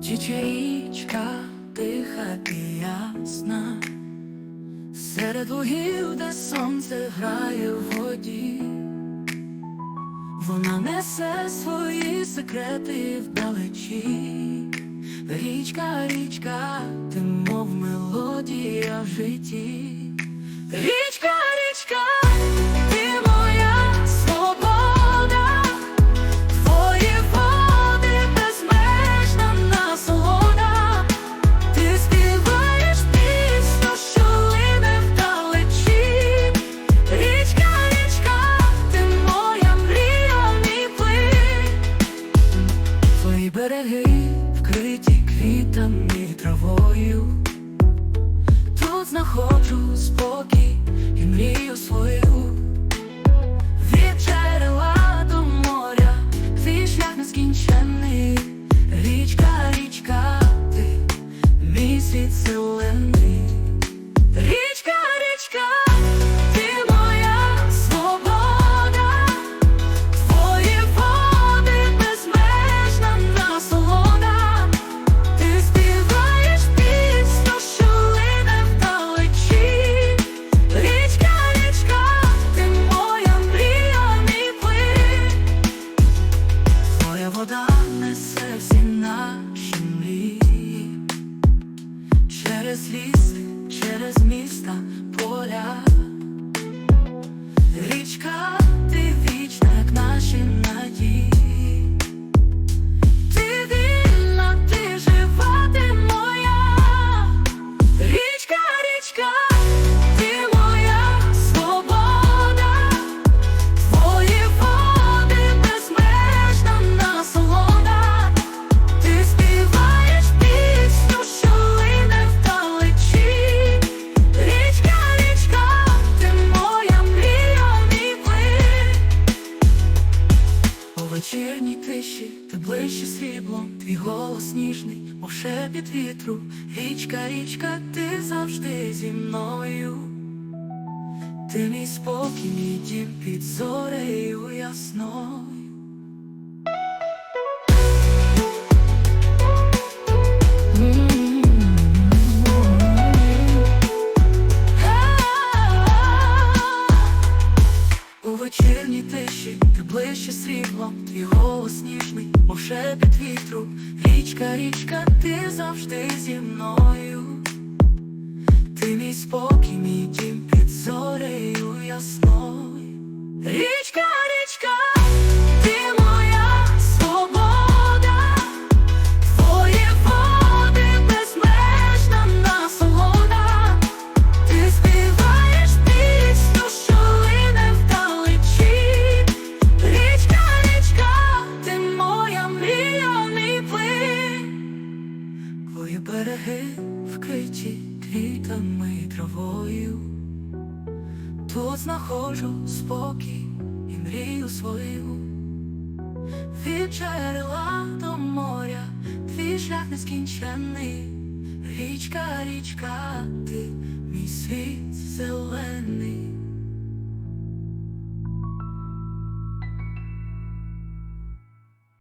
Тіче річка тиха і серед лугів, де сонце грає в воді, вона несе свої секрети вдалечі. Річка, річка, ти мов мелодія в знаходжу спокій і мрію свою. Від джерела до моря, твій шлях нескінченний. Річка, річка, ти мій світ зелений. Через ліс, через міста, поля. Річка, ніжний, мов шепіт вітру. Річка, річка, ти завжди зі мною. Ти мій спокій, мій дім під зорею ясною. У вечірній тиші ти ближче сріблом, твій голос ніжний, мов шепіт вітру. Річка, річка, ти завжди зі мною. Ти мій спокій, мій дім під зорею Тут знаходжу спокій і мрію свою. Від джерела до моря, твій шлях нескінченний. Річка, річка, ти мій світ зелений.